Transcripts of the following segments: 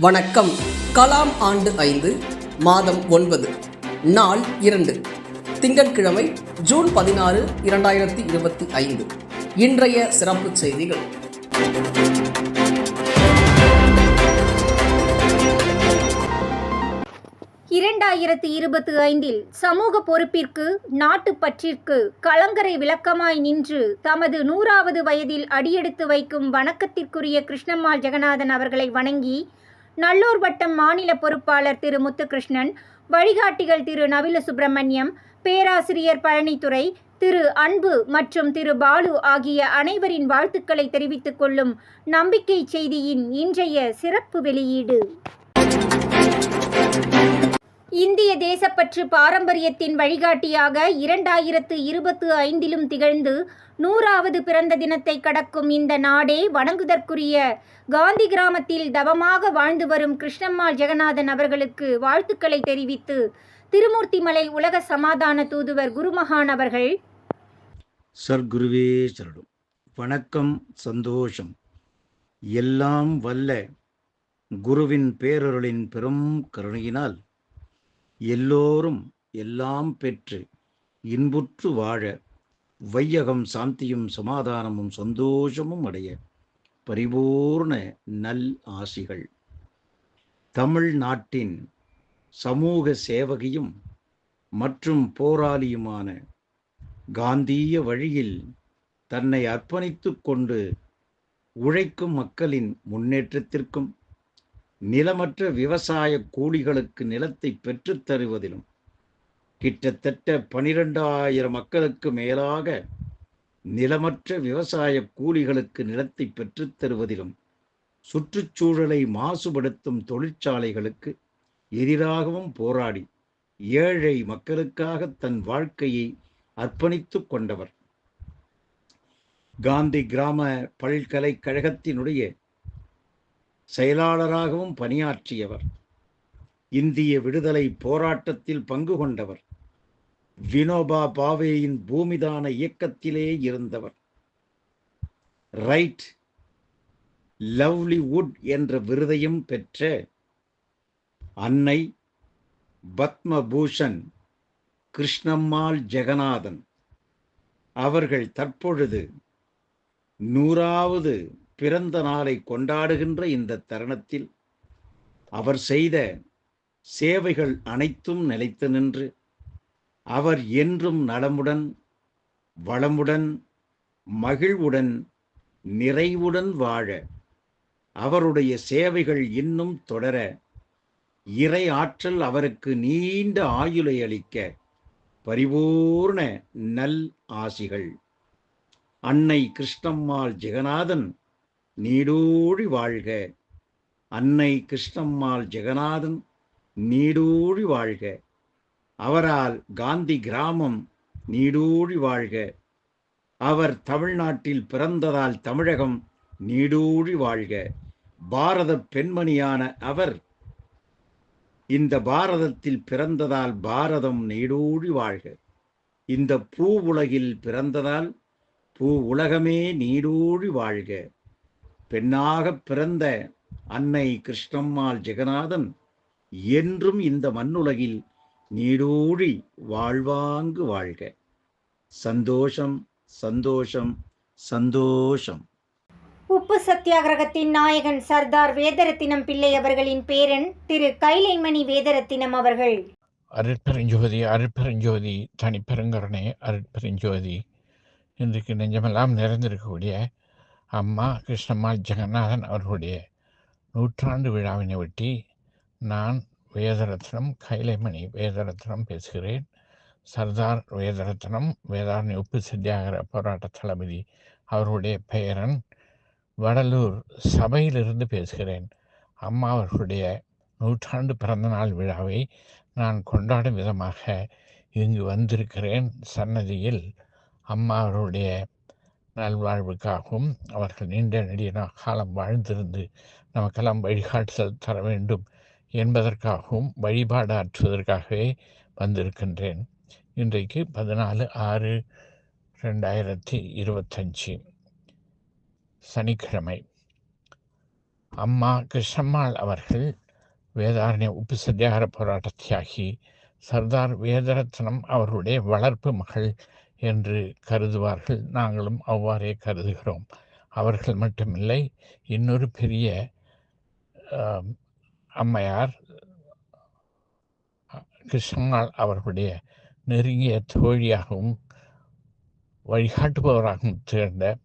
வணக்கம். கலாம் ஆண்டு ஐந்து மாதம் ஒன்பது நாள் இரண்டு. திங்கட்கிழமை ஜூன் பதினாறு இரண்டாயிரத்தி இருபத்தி ஐந்து. இன்றைய சிறப்பு செய்திகள். இரண்டாயிரத்தி இருபத்தி ஐந்தில் சமூக பொறுப்பிற்கு நாட்டு பற்றிற்கு கலங்கரை விளக்கமாய் நின்று தமது நூறாவது வயதில் அடியெடுத்து வைக்கும் வணக்கத்திற்குரிய கிருஷ்ணம்மாள் ஜெகநாதன் அவர்களை வணங்கி நல்லூர் வட்டம் மாநில பொறுப்பாளர் திரு முத்துகிருஷ்ணன் வழிகாட்டிகள் திரு நவில சுப்பிரமணியம் பேராசிரியர் பழனித்துறை திரு அன்பு மற்றும் திரு பாலு ஆகிய அனைவரின் வாழ்த்துக்களை தெரிவித்துக் கொள்ளும் நம்பிக்கை செய்தியின் இன்றைய சிறப்பு வெளியீடு. இந்திய தேசப்பற்று பாரம்பரியத்தின் வழிகாட்டியாக இரண்டாயிரத்து இருபத்து ஐந்திலும் திகழ்ந்து நூறாவது பிறந்த தினத்தை கடக்கும் இந்த நாடே வணங்குதற்குரிய காந்தி கிராமத்தில் தவமாக வாழ்ந்து வரும் கிருஷ்ணம்மாள் ஜெகநாதன் அவர்களுக்கு வாழ்த்துக்களை தெரிவித்து திருமூர்த்திமலை உலக சமாதான தூதுவர் குருமகான் அவர்கள். சர்க்குருவே சரணம். வணக்கம் சந்தோஷம். எல்லாம் வல்ல குருவின் பேரருளின் பெரும் கருணையினால் எல்லோரும் எல்லாம் பெற்று இன்புற்று வாழ வையகம் சாந்தியும் சமாதானமும் சந்தோஷமும் அடைய பரிபூர்ண நல் ஆசிகள். தமிழ்நாட்டின் சமூக சேவகியும் மற்றும் போராளியுமான காந்திய வழியில் தன்னை அர்ப்பணித்து கொண்டு உழைக்கும் மக்களின் முன்னேற்றத்திற்கும் நிலமற்ற விவசாய கூலிகளுக்கு நிலத்தை பெற்றுத் தருவதிலும் கிட்டத்தட்ட பனிரெண்டாயிரம் மக்களுக்கு மேலாக நிலமற்ற விவசாய கூலிகளுக்கு நிலத்தை பெற்றுத் தருவதிலும் சுற்றுச்சூழலை மாசுபடுத்தும் தொழிற்சாலைகளுக்கு எதிராகவும் போராடி ஏழை மக்களுக்காக தன் வாழ்க்கையை அர்ப்பணித்து கொண்டவர். காந்தி கிராம பல்கலைக்கழகத்தினுடைய செயலாளராகவும் பணியாற்றியவர். இந்திய விடுதலை போராட்டத்தில் பங்கு கொண்டவர். வினோபா பாவேயின் பூமிதான இயக்கத்திலே இருந்தவர். ரைட் லவ்லிவுட் என்ற விருதையும் பெற்ற அன்னை பத்மபூஷன் கிருஷ்ணம்மாள் ஜெகநாதன். அவர்கள் தற்பொழுது நூறாவது பிறந்த நாளை கொண்டாடுகின்ற இந்த தருணத்தில் அவர் செய்த சேவைகள் அனைத்தும் நிலைத்து நின்று அவர் என்றும் நலமுடன் வளமுடன் மகிழ்வுடன் நிறைவுடன் வாழ அவருடைய சேவைகள் இன்னும் தொடர இறை ஆற்றல் அவருக்கு நீண்ட ஆயுளை அளிக்க பரிபூர்ண நல் ஆசிகள். அன்னை கிருஷ்ணம்மாள் ஜெகநாதன் நீடூழி வாழ்க. அன்னை கிருஷ்ணம்மாள் ஜெகநாதன் நீடூழி வாழ்க. அவரால் காந்தி கிராமம் நீடூழி வாழ்க. அவர் தமிழ்நாட்டில் பிறந்ததால் தமிழகம் நீடூழி வாழ்க. பாரத பெண்மணியான அவர் இந்த பாரதத்தில் பிறந்ததால் பாரதம் நீடூழி வாழ்க. இந்த பூ உலகில் பிறந்ததால் பூ உலகமே நீடூழி வாழ்க. பெண்ணாக பிறந்த அன்னை கிருஷ்ணம்மாள் ஜெகநாதன் என்றும் இந்த மண்ணுலகில் நீடூழி வாழ்வாங்கு வாழ்க. சந்தோஷம் சந்தோஷம் சந்தோஷம். உப்பு சத்தியாகிரகத்தின் நாயகன் சர்தார் வேதரத்தினம் பிள்ளை அவர்களின் பேரன் திரு கைலைமணி வேதரத்தினம் அவர்கள். அருட்பெருஞ்சோதி அருட்பெருஞ்சோதி தனிப்பெருங்கருணை அருட்பெருஞ்சோதி இன்றைக்கு நெஞ்சமெல்லாம் நிறைந்திருக்கக்கூடிய அம்மா கிருஷ்ணம்மாள் ஜெகநாதன் அவர்களுடைய நூற்றாண்டு விழாவினை ஒட்டி நான் வேதரத்னம் கைலைமணி வேதரத்னம் பேசுகிறேன். சர்தார் வேதரத்னம் வேதாரணி உப்பு சத்தியாகிர போராட்ட தளபதி அவர்களுடைய பெயரன் வடலூர் சபையிலிருந்து பேசுகிறேன். அம்மா அவர்களுடைய நூற்றாண்டு பிறந்தநாள் விழாவை நான் கொண்டாடும் விதமாக இங்கு வந்திருக்கிறேன். சன்னதியில் அம்மா அவருடைய நல்வாழ்வுக்காகவும் அவர்கள் நீண்ட நெடிய காலம் வாழ்ந்திருந்து நமக்கெல்லாம் வழிகாட்டுதல் தர வேண்டும் என்பதற்காகவும் வழிபாடு ஆற்றுவதற்காகவே வந்திருக்கின்றேன். இன்றைக்கு பதினாலு ஆறு ரெண்டாயிரத்தி இருபத்தஞ்சி சனிக்கிழமை. அம்மா கிருஷ்ணம்மாள் அவர்கள் வேதாரண்ய உப்பு சத்தியாகர போராட்ட தியாகி சர்தார் வேதரத்னம் அவர்களுடைய வளர்ப்பு மகள் என்று கருதுவார்கள். நாங்களும் அவ்வாறே கருதுகிறோம். அவர்கள் மட்டுமில்லை இன்னொரு பெரிய அம்மையார் அ- கிருஷ்ணம்மாள் அவர்களுடைய நெருங்கிய தோழியாகவும் வழிகாட்டுபவராகவும் திகழ்ந்த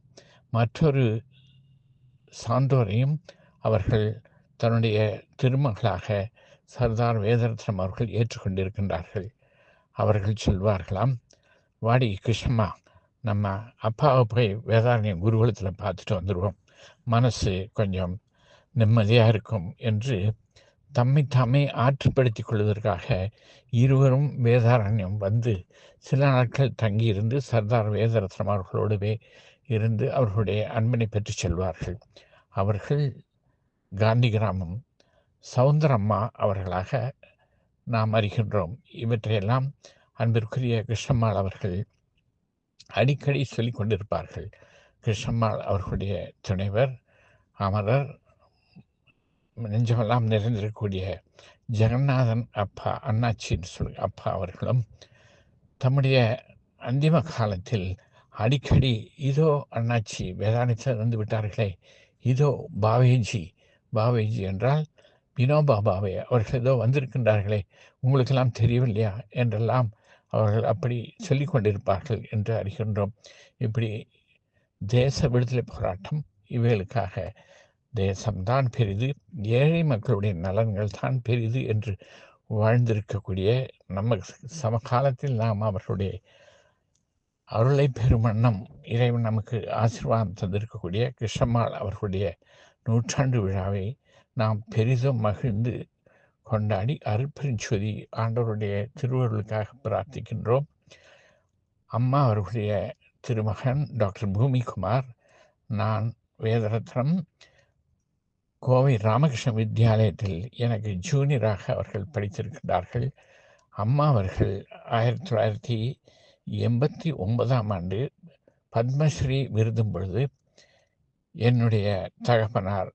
மற்றொரு சான்றோரையும் அவர்கள் தன்னுடைய திருமகளாக சர்தார் வேதரத்னம் அவர்கள் ஏற்றுக்கொண்டிருக்கின்றார்கள். அவர்கள் சொல்வார்களாம் வாடி கிருஷ்ணம்மா நம்ம அப்பாவை போய் வேதாரண்யம் குருகுலத்தில் பார்த்துட்டு வந்துடுவோம் மனசு கொஞ்சம் நிம்மதியாக இருக்கும் என்று தம்மை தாமே ஆற்றுப்படுத்தி கொள்வதற்காக இருவரும் வேதாரண்யம் வந்து சில நாட்கள் தங்கியிருந்து சர்தார் வேதரத்னம் அவர்களோடவே இருந்து அவர்களுடைய அன்பனை பெற்று செல்வார்கள். அவர்கள் காந்தி கிராமம் சவுந்தரம்மா அவர்களாக நாம் அறிகின்றோம். இவற்றையெல்லாம் அன்பிற்குரிய கிருஷ்ணம்மாள் அவர்கள் அடிக்கடி சொல்லிக் கொண்டிருப்பார்கள். கிருஷ்ணம்மாள் அவர்களுடைய துணைவர் அமரர் நெஞ்சமெல்லாம் நிறைந்திருக்கக்கூடிய ஜெகநாதன் அப்பா அண்ணாச்சின்னு சொல்லி அப்பா அவர்களும் தம்முடைய அந்திம காலத்தில் அடிக்கடி இதோ அண்ணாச்சி வேதாந்தத்தில் வந்து விட்டார்களே இதோ பாவேஜி பாவேஜி என்றால் வினோபா பாவே அவர்கள் ஏதோ வந்திருக்கின்றார்களே உங்களுக்கெல்லாம் தெரியவில்லையா? என்றெல்லாம் அவர்கள் அப்படி சொல்லிக் கொண்டிருப்பார்கள் என்று அறிகின்றோம். இப்படி தேச விடுதலை போராட்டம் இவைகளுக்காக தேசம்தான் பெரிது ஏழை மக்களுடைய நலன்கள் தான் பெரிது என்று வாழ்ந்திருக்கக்கூடிய நம்ம சமகாலத்தில் நாம் அவர்களுடைய அருளை பெருமண்ணம் இறைவன் நமக்கு ஆசீர்வாதம் தந்திருக்கக்கூடிய கிருஷ்ணம்மாள் அவர்களுடைய நூற்றாண்டு விழாவை நாம் பெரிதும் மகிழ்ந்து கொண்டாடி அருட்பெருஞ்சொதி ஆண்டவருடைய திருவருளுக்காக பிரார்த்திக்கின்றோம். அம்மா அவர்களுடைய திருமகன் டாக்டர் பூமிகுமார் நான் வேதரத்னம் கோவை ராமகிருஷ்ண வித்யாலயத்தில் எனக்கு ஜூனியராக அவர்கள் படித்திருக்கிறார்கள் அம்மா அவர்கள் ஆயிரத்தி தொள்ளாயிரத்தி எண்பத்தி ஒன்பதாம் ஆண்டு பத்மஸ்ரீ விருதும் பொழுது என்னுடைய தகப்பனார்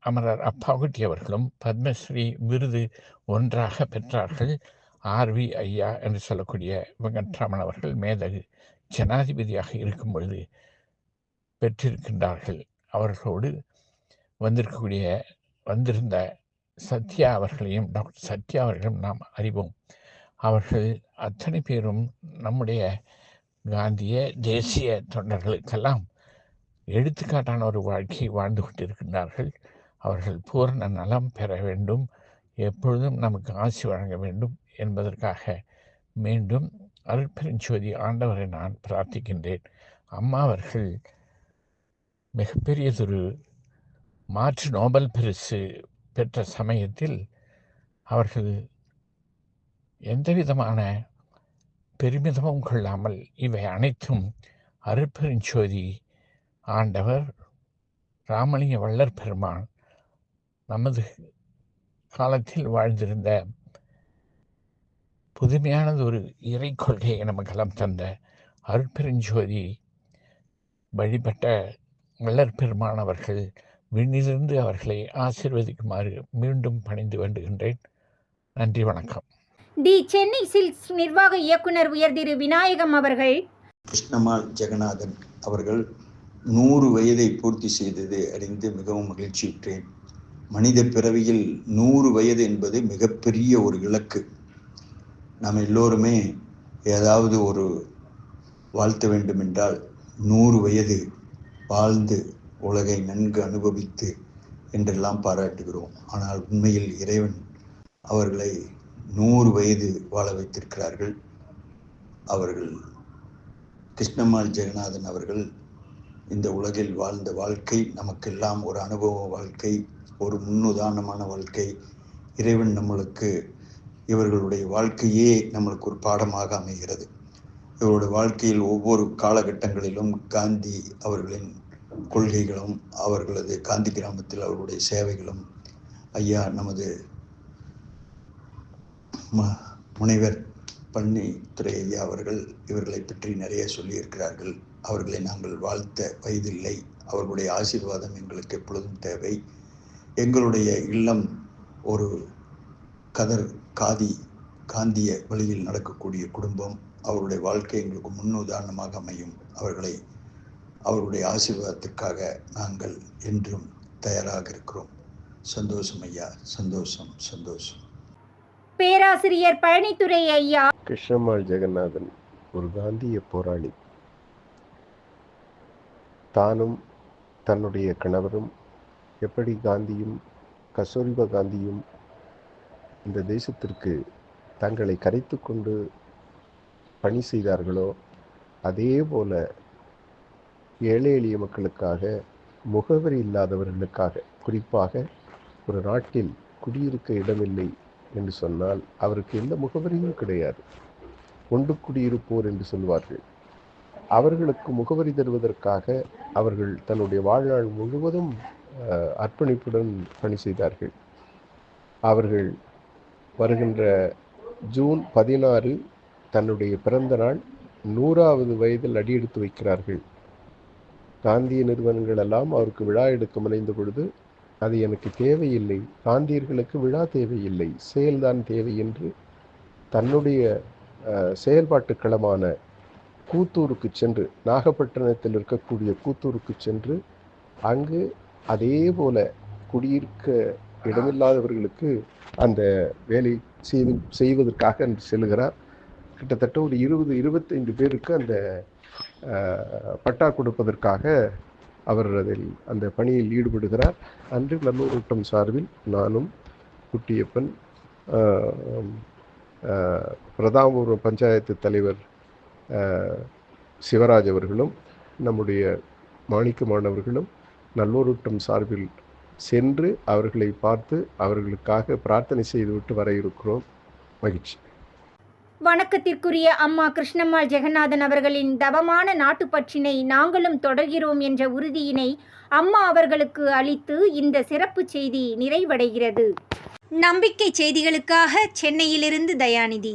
அமரர் அப்பாவுட்டி அவர்களும் பத்மஸ்ரீ விருது ஒன்றாக பெற்றார்கள். ஆர்வி ஐயா என்று சொல்லக்கூடிய வெங்கட்ராமன் அவர்கள் மேதகு ஜனாதிபதியாக இருக்கும் பொழுது பெற்றிருக்கின்றார்கள். அவர்களோடு வந்திருக்கக்கூடிய வந்திருந்த சத்யா அவர்களையும் டாக்டர் சத்யா அவர்களையும் நாம் அறிவோம். அவர்கள் அத்தனை பேரும் நம்முடைய காந்திய தேசிய தொண்டர்களுக்கெல்லாம் எடுத்துக்காட்டான ஒரு வாழ்க்கையை வாழ்ந்து கொண்டிருக்கின்றார்கள். அவர்கள் பூர்ண நலம் பெற வேண்டும். எப்பொழுதும் நமக்கு ஆசி வழங்க வேண்டும் என்பதற்காக மீண்டும் அருட்பெருஞ்சோதி ஆண்டவரை நான் பிரார்த்திக்கின்றேன். அம்மா அவர்கள் மிகப்பெரியதொரு மாற்று நோபல் பரிசு பெற்ற சமயத்தில் அவர்கள் எந்த விதமான பெருமிதமும் கொள்ளாமல் இவை அனைத்தும் அருட்பெருஞ்சோதி ஆண்டவர் ராமலிங்க வள்ளற் பெருமான் நமது காலத்தில் வாழ்ந்திருந்த புதுமையானது ஒரு இறை கொள்கையை நமக்கெல்லாம் தந்த அருட்பெருஞ்சோதி வழிபட்ட வள்ளற் பெருமான் அவர்கள் விண்ணிலிருந்து அவர்களை ஆசீர்வதிக்குமாறு மீண்டும் பணிந்து வேண்டுகின்றேன். நன்றி வணக்கம். தி சென்னை சில்க்ஸ் நிர்வாக இயக்குனர் உயர் திரு விநாயகம் அவர்கள். கிருஷ்ணமால் ஜெகநாதன் அவர்கள் நூறு வயதை பூர்த்தி செய்ததை அறிந்து மிகவும் மகிழ்ச்சியுற்றேன். மனித பிறவியில் நூறு வயது என்பது மிகப்பெரிய ஒரு இலக்கு. நாம் எல்லோருமே ஏதாவது ஒரு வாழ்த்த வேண்டுமென்றால் நூறு வயது வாழ்ந்து உலகை நன்கு அனுபவித்து என்றெல்லாம் பாராட்டுகிறோம். ஆனால் உண்மையில் இறைவன் அவர்களை நூறு வயது வாழ வைத்திருக்கிறார்கள். அவர்கள் கிருஷ்ணம்மாள் ஜெகநாதன் அவர்கள் இந்த உலகில் வாழ்ந்த வாழ்க்கை நமக்கெல்லாம் ஒரு அனுபவ வாழ்க்கை ஒரு முன்னுதாரணமான வாழ்க்கை. இறைவன் நம்மளுக்கு இவர்களுடைய வாழ்க்கையே நம்மளுக்கு ஒரு பாடமாக அமைகிறது. இவருடைய வாழ்க்கையில் ஒவ்வொரு காலகட்டங்களிலும் காந்தி அவர்களின் கொள்கைகளும் அவர்களது காந்தி கிராமத்தில் அவருடைய சேவைகளும் ஐயா நமது ம- முனைவர் பன்னித்துறை ஐயா அவர்கள் இவர்களை பற்றி நிறைய சொல்லியிருக்கிறார்கள். அவர்களை நாங்கள் வாழ்த்த வயதில்லை. அவர்களுடைய ஆசீர்வாதம் எங்களுக்கு எப்பொழுதும் தேவை. எங்களுடைய இல்லம் ஒரு கதர் காதி காந்திய வழியில் நடக்கக்கூடிய குடும்பம். அவருடைய வாழ்க்கை எங்களுக்கு முன்னுதாரணமாக அமையும். அவர்களை அவருடைய ஆசீர்வாதத்திற்காக நாங்கள் என்றும் தயாராக இருக்கிறோம். சந்தோஷம் ஐயா சந்தோஷம் சந்தோஷம். பேராசிரியர் பழனித்துறை ஐயா. கிருஷ்ணம்மாள் ஜெகநாதன் ஒரு காந்திய போராளி. தானும் தன்னுடைய கணவரும் எப்படி காந்தியும் கஸ்தூரிபா காந்தியும் இந்த தேசத்திற்கு தங்களை கரைத்து கொண்டு பணி செய்தார்களோ அதே போல ஏழை எளிய மக்களுக்காக முகவரி இல்லாதவர்களுக்காக குறிப்பாக ஒரு நாட்டில் குடியிருக்க இடமில்லை என்று சொன்னால் அவருக்கு எந்த முகவரியும் கிடையாது. ஒன்று குடியிருப்போர் என்று சொல்வார்கள். அவர்களுக்கு முகவரி தருவதற்காக அவர்கள் தன்னுடைய வாழ்நாள் முழுவதும் அர்ப்பணிப்புடன் பணி செய்தார்கள். அவர்கள் வருகின்ற ஜூன் பதினாறு தன்னுடைய பிறந்த நாள் நூறாவது வயதில் அடியெடுத்து வைக்கிறார்கள். காந்திய நிறுவனங்கள் எல்லாம் அவருக்கு விழா எடுக்க முனைந்த பொழுது அது எனக்கு தேவையில்லை காந்தியர்களுக்கு விழா தேவையில்லை செயல்தான் தேவை என்று தன்னுடைய செயல்பாட்டுக்களமான செயல்பாட்டு களமான கூத்தூருக்கு சென்று நாகப்பட்டினத்தில் இருக்கக்கூடிய கூத்தூருக்கு சென்று அங்கு அதே போல குடியிருக்க இடமில்லாதவர்களுக்கு அந்த வேலை செய்து செய்வதற்காக அன்று செல்கிறார் கிட்டத்தட்ட ஒரு இருபது இருபத்தைந்து பேருக்கு அந்த பட்டா கொடுப்பதற்காக அவர் அதில் அந்த பணியில் ஈடுபடுகிறார். அன்று நல்லூர் சார்பில் நானும் குட்டியப்பன் ஆஹ், பஞ்சாயத்து தலைவர் சிவராஜ் அவர்களும் நம்முடைய மாணிக்கமானவர்களும் நல்லோருட்டம் சார்பில் சென்று அவர்களை பார்த்து அவர்களுக்காக பிரார்த்தனை செய்துவிட்டு வர இருக்கிறோம். மகிழ்ச்சி. வணக்கத்திற்குரிய அம்மா கிருஷ்ணம்மாள் ஜெகநாதன் அவர்களின் தவமான நாட்டுப்பற்றினை நாங்களும் தொடர்கிறோம் என்ற உறுதியினை அம்மா அவர்களுக்கு அளித்து இந்த சிறப்பு செய்தி நிறைவடைகிறது. நம்பிக்கை செய்திகளுக்காக சென்னையிலிருந்து தயாநிதி.